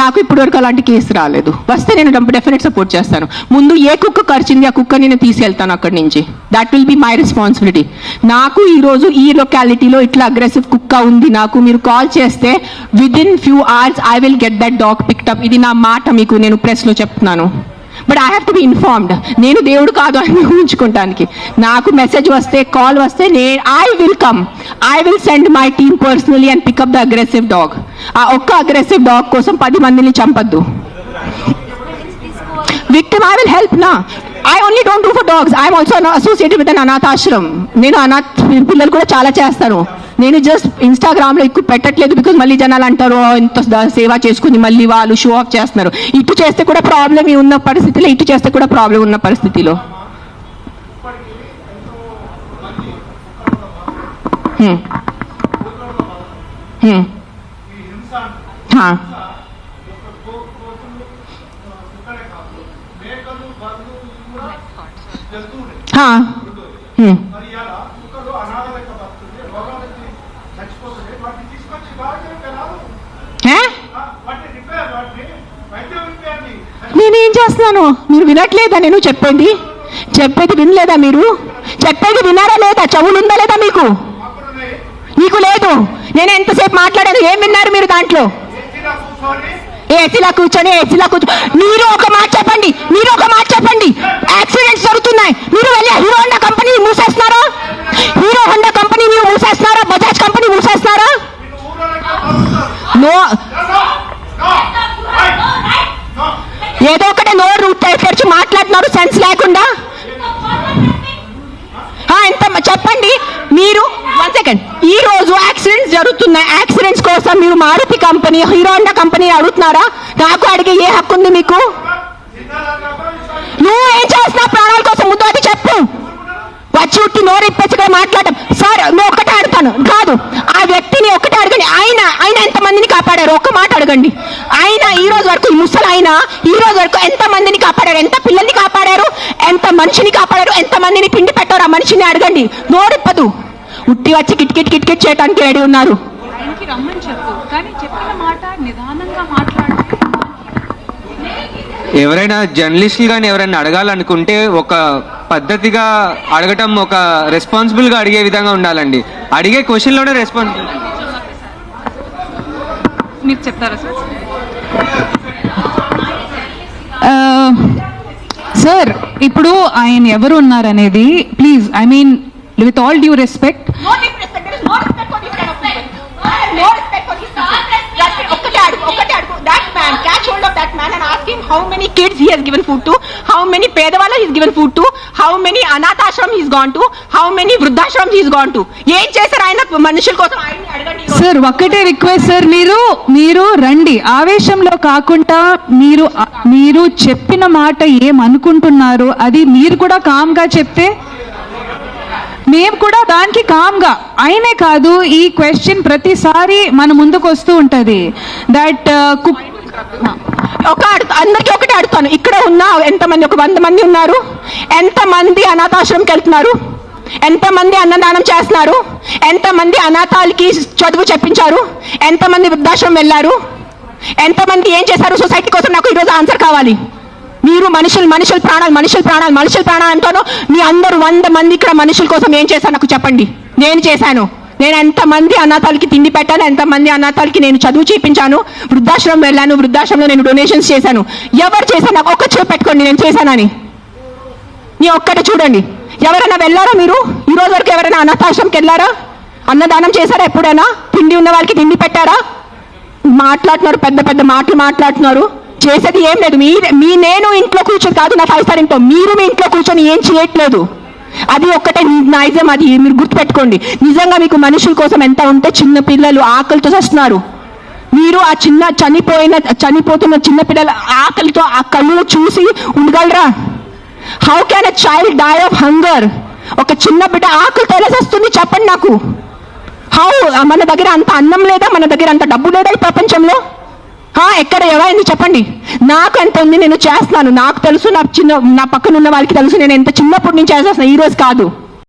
నాకు ఇప్పటివరకు అలాంటి కేసు రాలేదు. వస్తే నేను డెఫినెట్ సపోర్ట్ చేస్తాను. ముందు ఏ కుక్క కరిచింది ఆ కుక్క నేను తీసుకెళ్తాను అక్కడి నుంచి. That will be my responsibility నాకు ఈరోజు ఈ లొకాలిటీలో ఇట్లా అగ్రెసివ్ కుక్క ఉంది. నాకు మీరు కాల్ చేస్తే within few hours I will get that dog pick up ఇది నా మాట మీకు నేను ప్రెస్లో చెప్తున్నాను. But I have to be informed నేను దేవుడు కాదు అని ఊహించుకోవటానికి నాకు మెసేజ్ వస్తే కాల్ వస్తే నే I will come I will send my team personally and pickup the aggressive dog ఆ ఒక్క అగ్రెసివ్ డాగ్ కోసం పది మందిని చంపద్దు. విక్టిమ్ ఐ విల్ హెల్ప్ నా I only don't do for dogs I'm also associated with అన్ అనాథాశ్రమం. నేను అనాథ పిల్లలు కూడా చాలా చేస్తాను. నేను జస్ట్ ఇన్స్టాగ్రామ్లో ఎక్కువ పెట్టట్లేదు బికాజ్ మళ్ళీ జనాలు అంటారు ఎంత సేవ చేసుకుని మళ్ళీ వాళ్ళు షో ఆఫ్ చేస్తున్నారు. ఇటు చేస్తే కూడా ప్రాబ్లం ఉన్న పరిస్థితిలో ఇటు చేస్తే కూడా ప్రాబ్లం ఉన్న పరిస్థితిలో. హా. నేనేం చేస్తున్నాను? మీరు వినట్లేదా నేను చెప్పేది? చెప్పేది వినలేదా మీరు? చెప్పేది వినారా లేదా? చెవులు ఉందా లేదా మీకు? మీకు లేదు. నేను ఎంతసేపు మాట్లాడాను? ఏం విన్నారు మీరు దాంట్లో? ఏసీలా కూర్చొని ఏసీలా కూర్చో మీరు ఒక మాట చెప్పండి మీరు ఒక మాట చెప్పండి యాక్సిడెంట్స్ జరుగుతున్నాయి మీరు వెళ్ళి హీరో హోండా కంపెనీ మూసేస్తున్నారా హీరో హోండా కంపెనీ మీరు మూసేస్తున్నారా బజాజ్ కంపెనీ మూసేస్తున్నారా నేను ఊళ్ళో లెక్క బతుకుతాను నో. ఏదో ఒకటి నోరు రూట్ తెరిచి మాట్లాడుతున్నారు సెన్స్ లేకుండా. ఎంత చెప్పండి. మీరు వన్ సెకండ్ ఈ రోజు యాక్సిడెంట్స్ జరుగుతున్నాయి. యాక్సిడెంట్స్ కోసం మీరు Maruti company Hero Honda company అడుగుతున్నారా? నాకు అడిగే ఏ హక్కు ఉంది మీకు నువ్వు ఏం చేస్తున్నావు ప్రాణాల కోసం ముందు అది చెప్పు వచ్చి ఉట్టి నోరు ఇప్పించగా మాట్లాడటం సార్ నేను ఒక్కటే అడుగుతాను కాదు ఆ వ్యక్తిని ఒక్కటే అడగండి ఆయన ఆయన ఎంత మందిని కాపాడారు అడగండి ఆయన ఈ రోజు వరకు ఈ ముసలి ఆయన ఈ రోజు వరకు ఎంత మందిని కాపాడారు? ఎంత పిల్లల్ని కాపాడారు? ఎంత మనిషిని కాపాడారు? ఎంత మందిని పిండి పెట్టారు ఆ మనిషిని అడగండి. నోరిప్పదు. ఉట్టి వచ్చి కిట్కిట్ కిట్కిట్ చేయడానికి రెడీ ఉన్నారు. ఆయనకి రమ్మని చెప్పు. కానీ చెప్పిన మాట నిదానంగా మాట్లాడితే ఎవరైనా జర్నలిస్టులు కానీ ఎవరైనా అడగాలనుకుంటే ఒక పద్ధతిగా అడగటం ఒక రెస్పాన్సిబుల్గా అడిగే విధంగా ఉండాలండి. అడిగే క్వశ్చన్లోనే రెస్పాన్సిబుల్ మీరు చెప్తారా సార్? సార్ ఇప్పుడు ఆయన ఎవరు ఉన్నారనేది please I mean with all due respect how many kids he has given food to? How many పేదవాళ్ళ he's given food to? How many అనాథాశ్రమం he's gone to? How many వృద్ధాశ్రమ్ he's gone to? ఏం చేశారు ఆయన మనుషుల కోసం? ఆయన్ని అడగండి sir ఒక్కటే రిక్వెస్ట్ సార్ మీరు మీరు రండి. ఆవేశంలో కాకుండా మీరు మీరు చెప్పిన మాట ఏమనుకుంటున్నారు అది మీరు కూడా కామ్గా చెప్తే మేము కూడా దానికి కామ్గా అయినే కాదు ఈ క్వశ్చన్ ప్రతిసారి మన ముందుకు వస్తూ ఉంటుంది. దట్ ఒక అడుగు అందరికీ ఒకటే అడుగుతాను ఇక్కడ ఉన్న ఎంతమంది ఒక వంద మంది ఉన్నారు. ఎంతమంది అనాథాశ్రమంకి వెళ్తున్నారు? ఎంతమంది అన్నదానం చేస్తున్నారు? ఎంతమంది అనాథాలకి చదువు చెప్పించారు? ఎంతమంది వృద్ధాశ్రమం వెళ్ళారు? ఎంతమంది ఏం చేశారు? సొసైటీ కోసం నాకు ఈరోజు ఆన్సర్ కావాలి. మీరు మనుషులు మనుషుల ప్రాణాలు మనుషుల ప్రాణాలు మనుషుల ప్రాణాలు అంటాను. మీ అందరూ వంద మంది ఇక్కడ మనుషుల కోసం ఏం చేశారు నాకు చెప్పండి. నేను చేశాను. నేను ఎంతమంది అనాథాలకి తిండి పెట్టాను ఎంతమంది అనాథాలకి నేను చదువు చేయించాను వృద్ధాశ్రమం వెళ్ళాను వృద్ధాశ్రమంలో నేను డొనేషన్స్ చేశాను. ఎవరు చేశాను నాకు ఒక్క చూపు పెట్టుకోండి నేను చేశానని. నీ ఒక్కటి చూడండి. ఎవరైనా వెళ్ళారా మీరు? ఈ రోజు వరకు ఎవరైనా అనాథాశ్రమంకి వెళ్ళారా? అన్నదానం చేశారా ఎప్పుడైనా? తిండి ఉన్న వాళ్ళకి తిండి పెట్టారా? మాట్లాడుతున్నారు పెద్ద పెద్ద మాటలు మాట్లాడుతున్నారు. చేసేది ఏం లేదు. మీ మీ నేను ఇంట్లో కూర్చొని కాదు నా ఫైవ్ స్టార్ ఇంట్లో. మీరు మీ ఇంట్లో కూర్చొని ఏం చేయట్లేదు. అది ఒక్కటే నైజం అది మీరు గుర్తుపెట్టుకోండి. నిజంగా మీకు మనుషుల కోసం ఎంత ఉంటే చిన్న పిల్లలు ఆకలితో చస్తున్నారు. మీరు ఆ చిన్న చనిపోయిన చనిపోతున్న చిన్న పిల్లల ఆకలితో ఆ కళ్ళు చూసి ఉండగలరా? How can a child die of hunger ఒక చిన్న బిడ్డ ఆకలితో ఎలా వస్తుంది చెప్పండి నాకు. హౌ మన దగ్గర అంత అన్నం లేదా? మన దగ్గర అంత డబ్బు లేదా ఈ ప్రపంచంలో? ఎక్కడ ఎవరైంది చెప్పండి. నాకు ఎంత ఉంది నేను చేస్తున్నాను. నాకు తెలుసు నా చిన్న నా పక్కన ఉన్న వాళ్ళకి తెలుసు. నేను ఎంత చిన్నప్పటి నుంచి చేసేస్తాను ఈ రోజు కాదు.